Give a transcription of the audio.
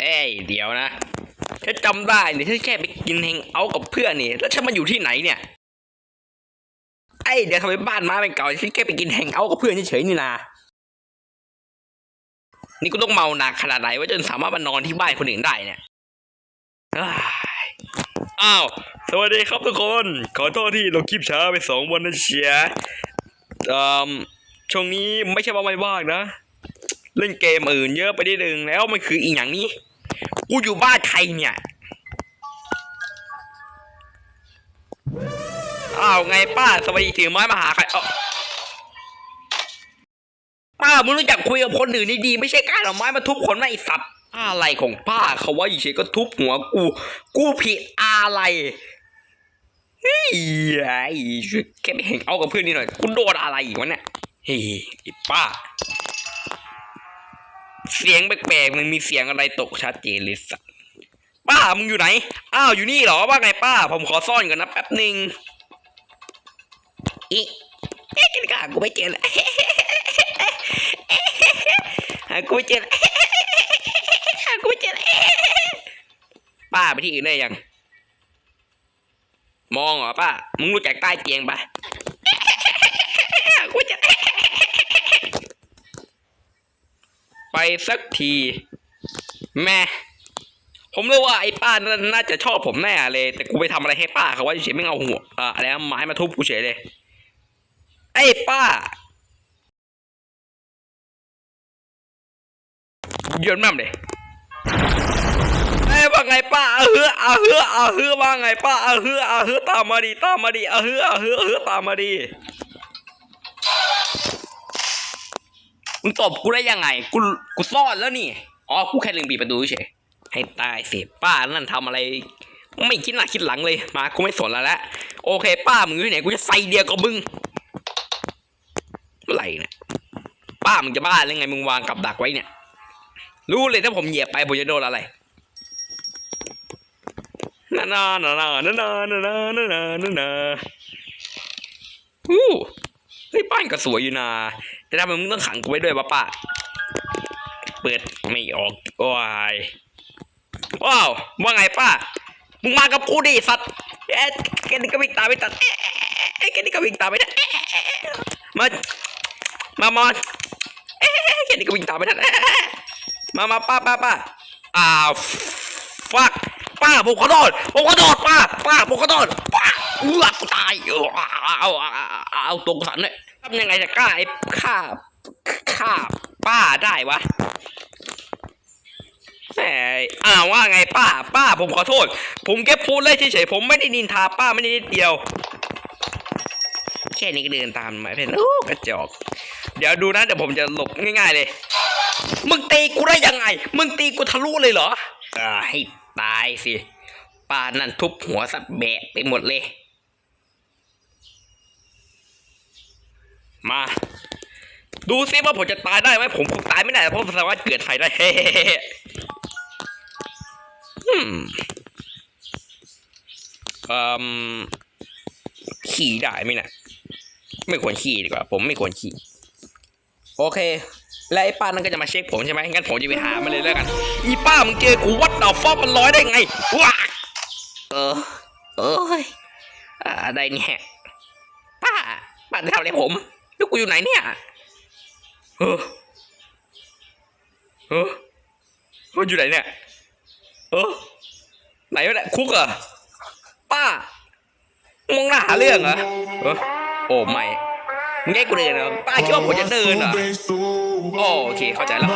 เอ้ยเดี๋ยวนะฉันจำได้เนี่ยฉันแค่ไปกินแฮงเอาท์กับเพื่อนนี่แล้วฉันมาอยู่ที่ไหนเนี่ยไอ้ยเดี๋ยวทำไมบ้านม้าเป็นเก่าฉันแค่ไปกินแฮงเอาท์กับเพื่อนเฉยๆนี่นานี่กูต้องเมาหนักขนาดไหนว่าจนสามารถมานอนที่บ้านคนอื่นได้เนี่ยอ้าวสวัสดีครับทุกคน ขอโทษที่ลงคลิปช้าไปสองวันนะเชียอ่อช่วงนี้ไม่ใช่ว่าไม่ว่างนะ เล่นเกมอื่นเยอะไปนิดนึงแล้วมันคืออีกอย่างนี้ กูอยู่บ้านใครเนี่ยอ้าวไงป้าสวัสดีถือไม้มาหาใครเอ้าป้ามึงรู้จักคุยกับคนอื่นดีๆไม่ใช่การเอาไม้มาทุบคนนะไอสัตว์อะไรของป้าเขาว่าอยู่เฉยก็ทุบหัวกู กูผิดอะไรเฮ้ยไอ้แค่ไปเห็นเอากับเพื่อนนี่หน่อยกูโดนอะไรอีกวะเนี่ยเฮ้ยป้า เสียงแปลกๆมันมีเสียงอะไรตกชัดเจนเลยสัตว์ป้ามึงอยู่ไหน อ้าวอยู่นี่เหรอว่าไงป้า ผมขอซ่อนก่อนนะแป๊บหนึ่งอีเอ๊ะกันกากูไม่เจอลยหากูไม่เจอเลยหากูไม่เจอลยป้าไปที่อื่นได้ยัง มองเหรอป้า มึงรู้จักใต้เตียงปะกูไม่เจอ ไป สักที แม่ผมรู้ว่าไอ้ป้านั่นน่าจะชอบผมแน่เลย แต่กูไปทำอะไรให้ป้าเขาว่าเฉยไม่เอาหัวอ่าอะไรไม้มาทุบกูเฉยเลย ไอ้ป้าโยนแม่มเลยไอ้ว่าไงป้าเออเฮือออเฮือออเฮือว่าไงป้าเออเฮือออเฮือตามมาดิตามมาดิเออเฮือออเฮือเออเฮือตามมาดิ มึงตบกูได้ยังไง กู กูซ่อนแล้วนี่ อ๋อ กูแค่ลืมปิดประตูเฉย ให้ตายสิป้านั่นทำอะไร ไม่คิดหน้าคิดหลังเลย มา กูไม่สนแล้วละ โอเค ป้ามึงอยู่ที่ไหน กูจะใส่เดียวกับมึง เมื่อไหร่เนี่ย ป้ามึงจะบ้าหรือไง มึงวางกับดักไว้เนี่ย รู้เลยถ้าผมเหยียบไปผมจะโดนอะไรนานานานานานานานานานานานาอู้ เฮ้ยบ้านก็สวยอยู่นะแต่ทำไมมึงต้องขังกูไว้ด้วยวะป้าเปิดไม่ออกโอ้ยว้าวว่าไงป้ามึงมากับกูดิสัตว์เอ๊ะแกนี่ก็วิ่งตามไม่ตัดเอ๊ะแกนี่ก็วิ่งตามไม่ได้เอ๊ะมา มามอนเอ๊ะแกนี่ก็วิ่งตามไม่ทันะมามาป้าป้าป้าอ้าวฟักป้าผมขอโทษผมขอโทษป้าป้าผมขอโทษป้าเอือกตายเอาเอา เอาเอาตัวกูสั่นเลยทำยังไงจะกล้าไอ้ฆ่าฆ่าป้าได้วะแหมอ้าวว่าไงป้า ป้าผมขอโทษ ผมแค่พูดเล่นเฉยๆผมไม่ได้นินทาป้าไม่ได้นิดเดียว แค่นี้ก็เดินตามมาเป็นโอ้กระจอก เดี๋ยวดูนะเดี๋ยวผมจะหลบง่ายๆเลย มึงตีกูได้ยังไง มึงตีกูทะลุเลยเหรออ่าให้ตายสิป้านั่นทุบหัวสับแบะไปหมดเลย มา ดูซิว่าผมจะตายได้ไหมผมคงตายไม่ได้เพราะสามารถเกิดใหม่ได้เฮ้อืมอืมขี่ได้ไหมนะไม่ควรขี่ดีกว่า ผมไม่ควรขี่ โอเค และไอ้ป้านั่นก็จะมาเช็คผมใช่ไหมงั้นผมจะไปหามันเลยแล้วกัน อีป้ามึงเจอกูวัดดาวฟอมันร้อยได้ไงว้าเออเอ้ยอ่าได้เนี่ยป้าป้าจะทำอะไรผม แล้วกูอยู่ไหนเนี่ยเออเออมันอยู่ไหนเนี่ยเออไหนวะเนี่ยคุกเหรอะป้ามึงหน่าหาเรื่องเหรอเออโอ้ไม่มึงแย่กูเดินเหรอป้าคิดว่าผมจะเดินเหรอโอเคเข้าใจแล้ว